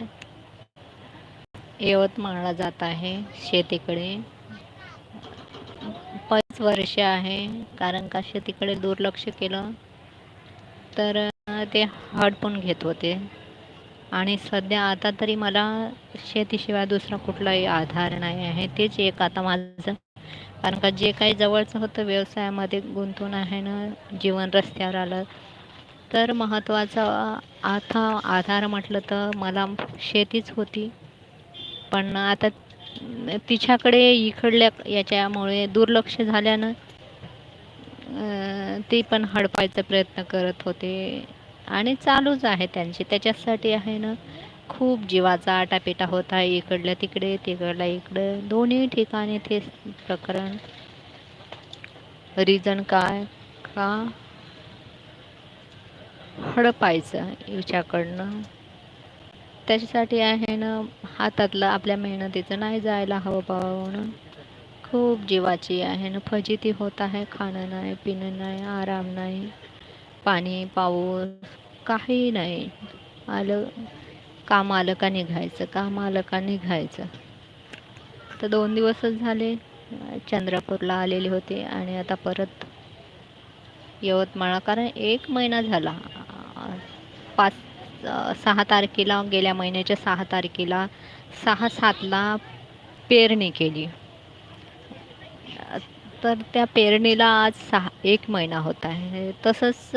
नंतर यवतमाळला जात आहे शेतीकडे. पाच वर्ष आहे कारण का शेतीकडे दुर्लक्ष केलं. तर ते हडपून घेत होते. आणि सध्या आता तरी मला शेतीशिवाय दुसरा कुठलाही आधार नाही आहे तेच एक आता माझं. कारण का जे काही जवळचं होतं व्यवसायामध्ये गुंतून आहे ना जीवन रस्त्यावर आलं. तर महत्त्वाचा आता आधार म्हटलं तर मला शेतीच होती. पण आता तिच्याकडे इकडल्या याच्यामुळे दुर्लक्ष झाल्यानं ती पण हडपायचा प्रयत्न करत होते. आणि चालूच आहे त्यांची. त्याच्यासाठी आहे ना खूप जीवाचा आटापिटा होत आहे इकडल्या तिकडे तिकडल्या इकडं. दोन्ही ठिकाणी ते प्रकरण. रिझन काय? का? हडपायचं हिच्याकडनं. त्याच्यासाठी आहे ना हातातलं आपल्या मेहनतीचं नाही जायला हवं बाबा म्हणून. खूप जीवाची आहे ना फजिती होत आहे खाणं नाही पिणं नाही आराम नाही पाणी पाऊस काही नाही. आलं काम आलं का निघायचं काम आलं का निघायचं. तर दोन दिवसच झाले चंद्रपूरला आलेले होते आणि आता परत यवतमाळ. कारण एक महिना झाला. पाच सहा तारखेला गेल्या महिन्याच्या सहा तारखेला सहा सातला पेरणी केली. तर त्या पेरणीला आज सहा एक महिना होत आहे. तसंच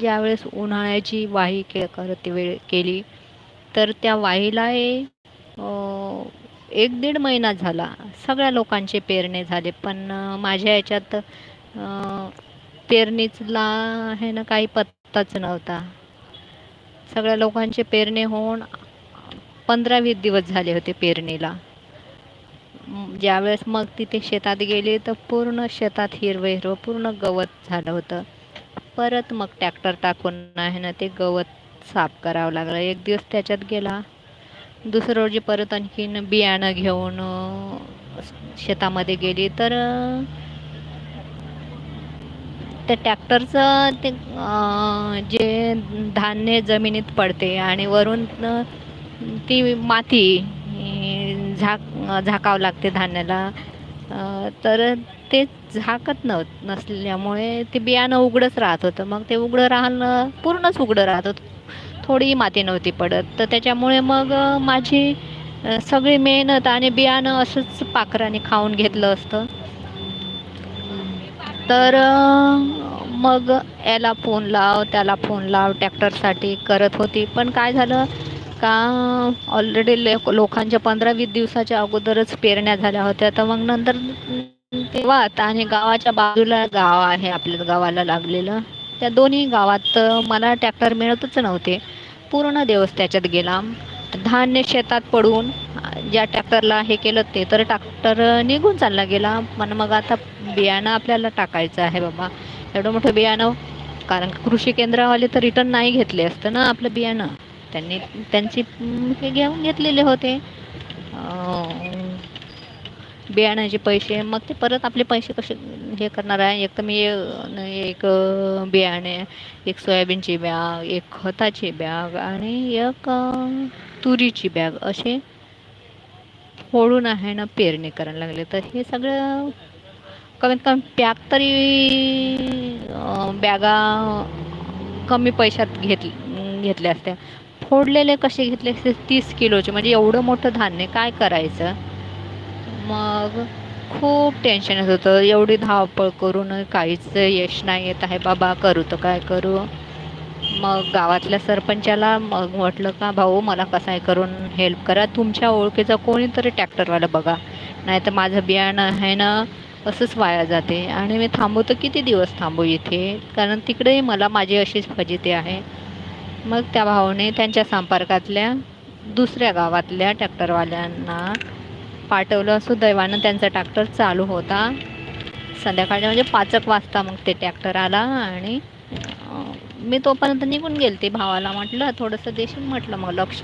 ज्यावेळेस उन्हाळ्याची वाही के करत वेळ केली तर त्या वाहीलाही एक दीड महिना झाला. सगळ्या लोकांचे पेरणे झाले. पण माझ्या याच्यात पेरणीचला आहे ना काही पत्ताच नव्हता. सगळ्या लोकांचे पेरणे होऊन पंधरा वीस दिवस झाले होते पेरणीला. ज्यावेळेस मग तिथे शेतात गेले तर पूर्ण शेतात हिरवं हिरवं पूर्ण गवत झालं होतं. परत मग ट्रॅक्टर टाकून आहे ना ते गवत साफ करावं लागलं. एक दिवस त्याच्यात गेला. दुसरं रोजी परत आणखीन बियाणं घेऊन शेतामध्ये गेली. तर ते ट्रॅक्टरचं ते जे धान्य जमिनीत पडते आणि वरून ती माती झाक झाकावं लागते धान्याला. तर ते झाकत नव्ह नसल्यामुळे ते बियाणं उघडंच राहत होतं. मग ते उघडं राहणं पूर्णच उघडं राहत होतं. थोडी माती नव्हती पडत. तर त्याच्यामुळे मग माझी सगळी मेहनत आणि बियाणं असंच पाखराने खाऊन घेतलं असतं. तर मग याला फोन लाव त्याला फोन लाव ट्रॅक्टरसाठी करत होती. पण काय झालं? का ऑलरेडी लोकांच्या पंधरा वीस दिवसाच्या अगोदरच पेरण्या झाल्या होत्या. तर मग नंतर तेव्हा आणि गावाच्या बाजूला गाव आहे आपल्या गावाला लागलेलं. त्या दोन्ही गावात मला ट्रॅक्टर मिळतच नव्हते. पूर्ण दिवस त्याच्यात गेला. धान्य शेतात पडून ज्या ट्रॅक्टरला हे केलं ते तर ट्रॅक्टर निघून चालला गेला. पण मग आता बियाणं आपल्याला टाकायचं आहे बाबा. एवढं मोठं बियाणं कारण कृषी केंद्रावाले तर रिटर्न नाही घेतले असतं ना आपलं बियाणं. त्यांनी त्यांची हे घेऊन घेतलेले होते. बियाण्याचे पैसे मग ते परत आपले पैसे कसे हे करणार आहे? एक तर मी एक बियाणे एक सोयाबीनची बॅग एक खताची बॅग आणि एक तुरीची बॅग असे फोडून आहे ना पेरणी करायला लागले. तर हे सगळं कमीत कमी पॅक तरी बॅगा कमी पैशात घेत घेतल्या असत्या. फोडलेले कसे घेतले असते? तीस किलोचे. म्हणजे एवढं मोठं धान्य काय करायचं? मग खूप टेन्शन येत होतं. एवढी धावपळ करून काहीच यश नाही येत आहे. बाबा करू तर काय करू? मग गावातल्या सरपंचाला मग म्हटलं का भाऊ मला कसं आहे करून हेल्प करा. तुमच्या ओळखीचा कोणीतरी ट्रॅक्टरवाला बघा. नाही तर माझं बियाणं आहे ना असंच वाया जाते. आणि मी थांबू तर किती दिवस थांबू इथे? कारण तिकडेही मला माझी अशीच फजिती आहे. मग त्या भावाने त्यांच्या संपर्कातल्या दुसऱ्या गावातल्या ट्रॅक्टरवाल्यांना पाठवलं. सुदैवानं त्यांचा ट्रॅक्टर चालू होता. संध्याकाळच्या म्हणजे पाचक वाजता मग ते ट्रॅक्टर आला आणि मी तोपर्यंत निघून गेले ते भावाला म्हटलं थोडंसं देशील म्हटलं मग लक्ष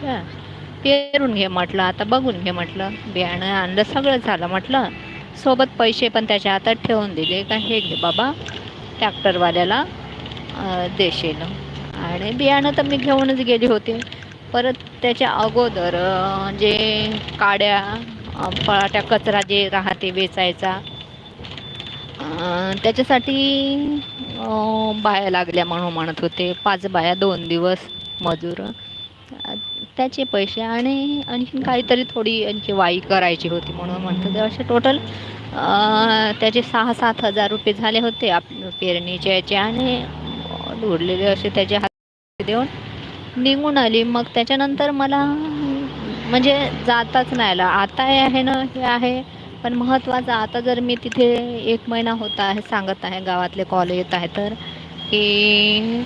पेरून घे म्हटलं आता बघून घे म्हटलं. बियाणं आणलं सगळं झालं म्हटलं. सोबत पैसे पण त्याच्या हातात ठेवून दिले का हे घे बाबा ट्रॅक्टरवाल्याला देशील. आणि बियाणं तर मी घेऊनच गेले होते. परत त्याच्या अगोदर जे काड्या अ, पळाट्या कचरा जे राहते वेचायचा त्याच्यासाठी बाया लागल्या म्हणून म्हणत होते. पाच बाया दोन दिवस मजूर. त्याचे पैसे आणि आणखीन काहीतरी थोडी आणखी वाई करायची होती म्हणून म्हणत होते. असे टोटल त्याचे सहा सात हजार रुपये झाले होते आप पेरणीचे याचे आणि उरलेले असे त्याचे हात देऊन निघून आली. मग त्याच्यानंतर मला म्हणजे जाताच नाही आला. आता हे आहे ना हे आहे पण महत्त्वाचं आता जर मी तिथे एक महिना होता आहे सांगत आहे गावातले कॉल येत आहे तर की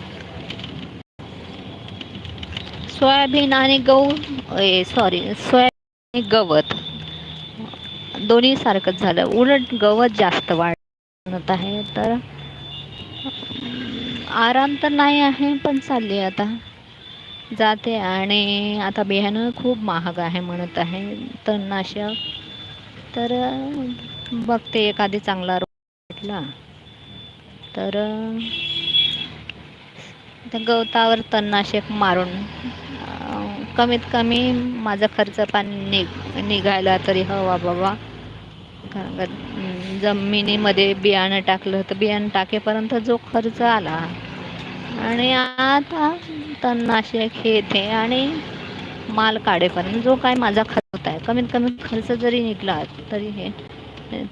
सोयाबीन आणि गहू ए सॉरी सोयाबीन आणि गवत दोन्ही सारखंच झालं. उलट गवत जास्त वाढत आहे तर आराम तर नाही आहे पण चालली आता. जाते आणि आता बियाणं खूप महाग आहे म्हणत आहे. तणनाशक तर बघते एखादी चांगला रोग भेटला तर गवतावर तणनाशक मारून कमीत कमी माझा खर्च पाणी निघ निघायला तरी हवा बाबा. कारण का जमिनीमध्ये बियाणं टाकलं तर बियाणं टाकेपर्यंत जो खर्च आला. आणि आता तणनाशक हे ते आणि माल काढेपर्यंत जो काय माझा खर्च आहे. कमीत कमी खर्च जरी निघला तरी हे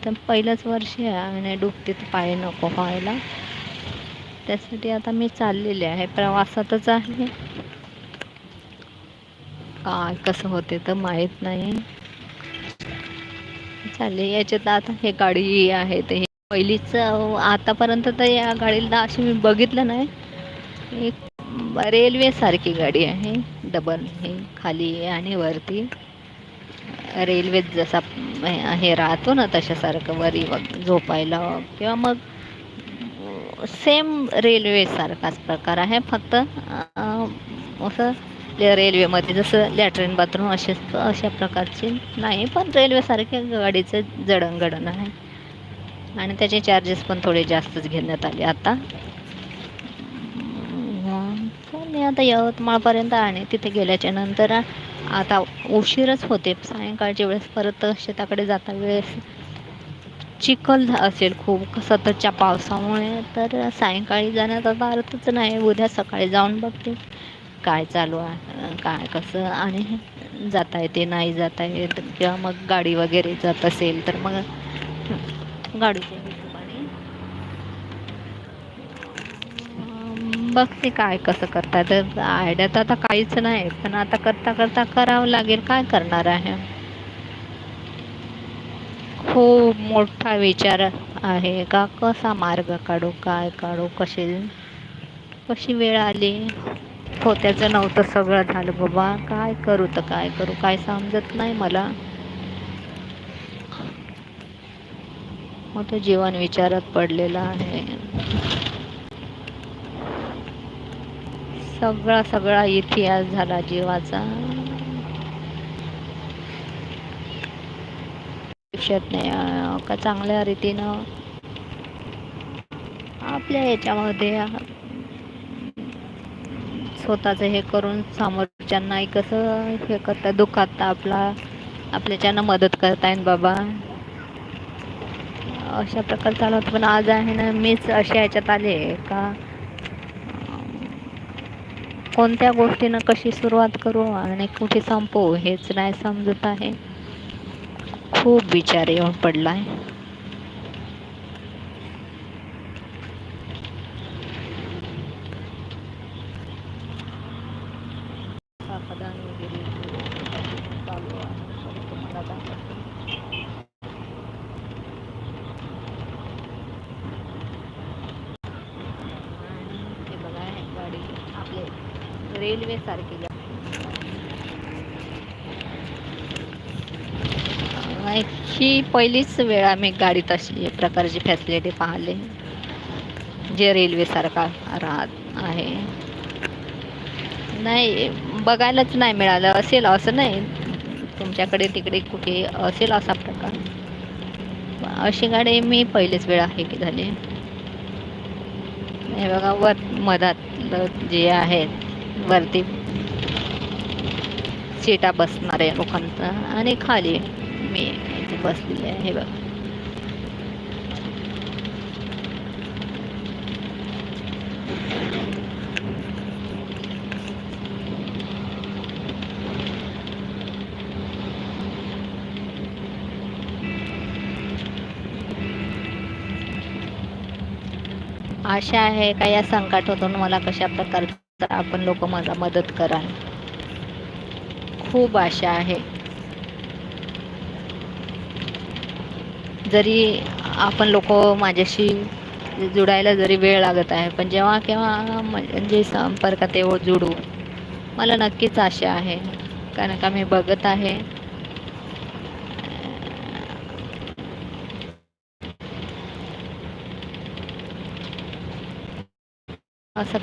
तर पहिलंच वर्ष आहे. आणि डुबतीत पाय नको व्हायला. त्यासाठी आता मी चाललेले आहे. प्रवासातच आहे. काय कसं होते तर माहीत नाही. चालले याच्यात आता हे गाडी आहे ते. पहिलीच आतापर्यंत तर या गाडीला अशी मी बघितलं नाही. एक रेल्वेसारखी गाडी आहे. डबल हे खाली आणि वरती. रेल्वेत जसा हे राहतो ना तशासारखं वरी वग- झोपायला किंवा मग सेम रेल्वेसारखाच प्रकार आहे. फक्त असं रेल्वेमध्ये जसं लॅट्रिन बाथरूम असे अशा प्रकारचे नाही पण रेल्वेसारख्या गाडीचं जडणघडण आहे. आणि त्याचे चार्जेस पण थोडे जास्तच घेण्यात आले आता. मी आता यवतमाळपर्यंत आणि तिथे गेल्याच्यानंतर आता उशीरच होते. सायंकाळच्या वेळेस परत शेताकडे जाता वेळेस चिखल झा- असेल खूप सततच्या पावसामुळे. तर सायंकाळी जाण्यात आता अर्थच नाही. उद्या सकाळी जाऊन बघते. काय चालू आहे काय कसं आणि जाता येते नाही जाता येत. किंवा मग गाडी वगैरे जात असेल तर मग गाडी बघते काय कसं करता तर आयडिया तर आता काहीच नाही पण आता करता करता करावं लागेल काय करणार आहे? खूप मोठा विचार आहे का? कसा मार्ग काढू काय काढू कशी कशी वेळ आली? हो त्याचं नव्हतं सगळं झालं बाबा. काय करू तर काय करू? काय समजत नाही मला. मोठं जीवन विचारात पडलेलं आहे. सगळा सगळा इतिहास झाला जीवाचा. आयुष्यात नाही का चांगल्या रीतीनं आपल्या याच्यामध्ये स्वतःचं हे करून समोरच्यांनाही कसं हे करता दुखात आपला आपल्याच्यानं मदत करतायत बाबा. अशा प्रकार चालू होतं पण आज आहे ना मीच अशा ह्याच्यात आले का? कोणत्या गोष्टीनं कशी सुरुवात करू आणि कुठे संपवू हेच नाही समजत आहे. खूप विचार येऊन पडलाय. सापदान वगैरे चालू आहे तर तुम्हाला दाखवते आणि हे बघा हे गाडी रेल्वेसारखी रेल्वे सारखी. ही पहिलीच वेळ आम्ही गाडीत अशी प्रकारची फॅसिलिटी पाहिले. जे रेल्वे सारखा राहत आहे. नाही बघायलाच नाही मिळालं. असेल असं नाही. तुमच्याकडे तिकडे कुठे असेल असा प्रकार. अशी गाडी मी पहिलीच वेळ आहे की झाली. हे बघा वर मधातलं जे आहेत वरती सीटा बसणार आहे लोकांचा. आणि खाली मी इथे बसलेले आहे हे बघा. आशा आहे का या संकटातून मला कशा प्रकारचे आपण लोक मला मदत कराल. खूप आशा आहे. जरी आपण लोक माझ्याशी जुडायला जरी वेळ लागत आहे पण जेव्हा केव्हा म्हणजे संपर्कात येऊ जुडू मला नक्कीच आशा आहे. कारण का मी बघत आहे. असं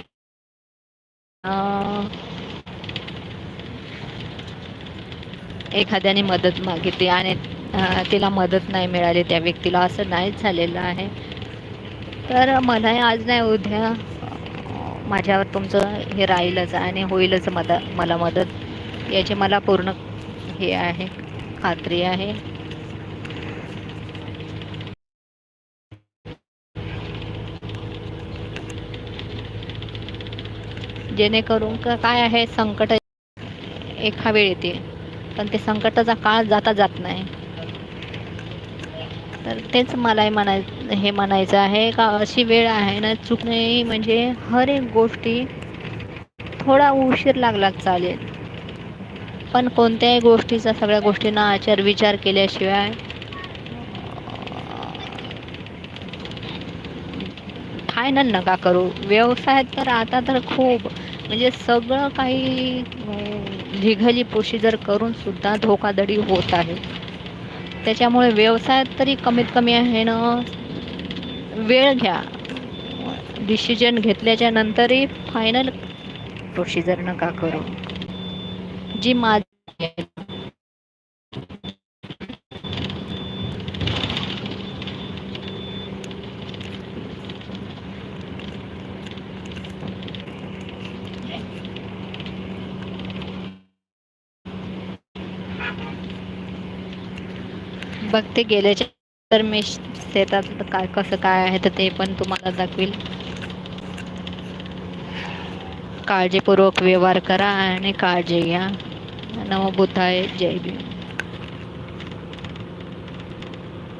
एखाद्याने मदत मागितली आणि तिला मदत नाही मिळाली त्या व्यक्तीला असं नाहीच झालेलं आहे. तर मला आज नाही उद्या माझ्यावर तुमचं हे राहीलच आणि होईलच मद मला मदत. याची मला पूर्ण हे आहे खात्री आहे. जेणेकरून का काय आहे संकट? एका वेळ येते पण ते संकटाचा काळ जाता जात नाही. तर तेच मला म्हणाय हे म्हणायचं आहे का अशी वेळ आहे ना चुकणे म्हणजे हर एक गोष्टी थोडा उशीर लागला चालेल. पण कोणत्याही गोष्टीचा सगळ्या गोष्टींना आचार विचार केल्याशिवाय फायनल नका करू. व्यवसायात तर आता तर खूप म्हणजे सगळं काही लिघली प्रोसिजर करून सुद्धा धोकाधडी होत आहे. त्याच्यामुळे व्यवसायात तरी कमीत कमी आहे ना. वेळ घ्या. डिसिजन घेतल्याच्या नंतरही फायनल प्रोसिजर नका करू. जी माझी बघते गेल्याच्या तर मी शेतात काय कसं काय आहे तर ते पण तुम्हाला दाखवेल. काळजीपूर्वक व्यवहार करा आणि काळजी घ्या. नमो बुद्धाय जय भीम.